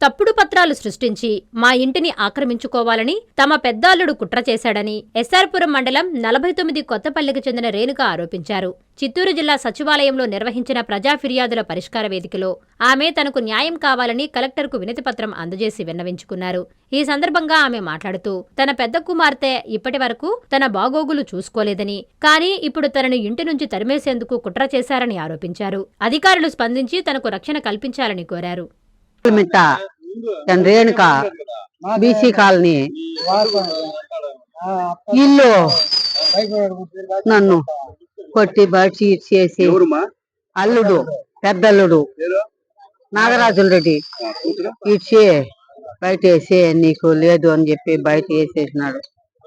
తప్పుడు పత్రాలు సృష్టించి మా ఇంటిని ఆక్రమించుకోవాలని తమ పెద్దాల్లుడు కుట్ర చేశాడని ఎస్ఆర్పురం మండలం నలభై తొమ్మిది కొత్తపల్లికి చెందిన రేణుక ఆరోపించారు. చిత్తూరు జిల్లా సచివాలయంలో నిర్వహించిన ప్రజా ఫిర్యాదుల పరిష్కార వేదికలో ఆమె తనకు న్యాయం కావాలని కలెక్టర్కు వినతిపత్రం అందజేసి విన్నవించుకున్నారు. ఈ సందర్భంగా ఆమె మాట్లాడుతూ తన పెద్ద కుమార్తె ఇప్పటి వరకు తన బాగోగులు చూసుకోలేదని కానీ ఇప్పుడు తనను ఇంటి నుంచి తరిమేసేందుకు కుట్ర చేశారని ఆరోపించారు. అధికారులు స్పందించి తనకు రక్షణ కల్పించాలని కోరారు. మిట్ట రేణుక బీసీ కాలనీ. ఇల్లు నన్ను కొట్టి బయట చేసి అల్లుడు పెద్దల్లుడు. నాగరాజుల రెడ్డి. ఇచ్చి బయట వేసి నీకు లేదు అని చెప్పి బయట వేసేసినాడు.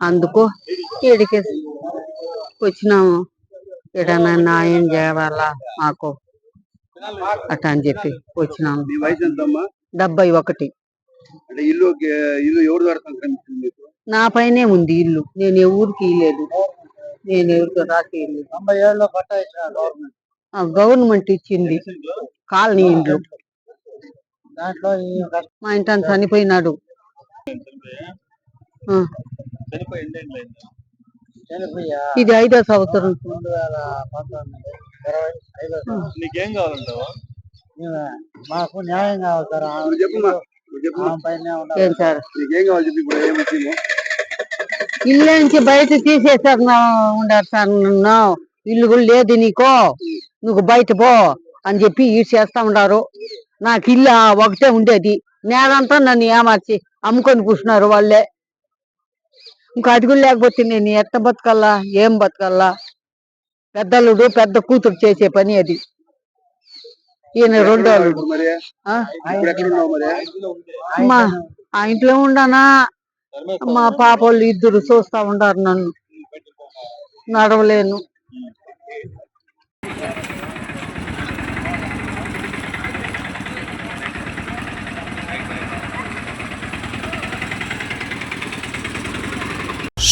అందుకు ఈడికి వచ్చినాము. ఏడన్నా న్యాయం చేయాలా మాకు? అట్ట అని చెప్పి ఎంతమ్మా? డెబ్బై ఒకటి. ఇల్లు ఇల్లు ఎవరు నా పైనే ఉంది ఇల్లు. నేను ఎవరికి ఇయ్యలేదు. నేను ఎవరికి పట్టా ఇచ్చిన గవర్నమెంట్ ఇచ్చింది. కాలనీ ఇండ్లు. మా ఇంటాన్ని చనిపోయినాడు. ఇది ఐదో సంవత్సరం. నీకేం కావాలంటావా? మాకు న్యాయం కావాలి సార్. ఏం సార్? నీకేం కావాలి చెప్పి ఇప్పుడు ఏం వచ్చిందో? ఇల్లు నుంచి బయట తీసేసారు నా- ఉండారు సార్. నన్ను ఇల్లు కూడా లేదు నీకో. నువ్వు బయట పో అని చెప్పి ఈ చేస్తా ఉండారు. నాకు ఇల్లు ఒకటే ఉండేది. నేనంతా నన్ను ఏమార్చి అమ్ముకొని కూర్చున్నారు వాళ్ళే. ఇంకా అది కూడా లేకపోతే నేను ఎట్ట బతకల్లా ఏం బతకల్లా పెద్దలుడు పెద్ద కూతురు చేసే పని అది. ఈయన రెండో అల్లుడు. ఇప్పుడు మరి? ఆ? ఇప్పుడు ఎక్కడ ఉన్నావు మరి? మా ఆ ఇంట్లో ఉండనా? మా పాప వాళ్ళు ఇద్దరు చూస్తా ఉండారు నన్ను. నడవలేను.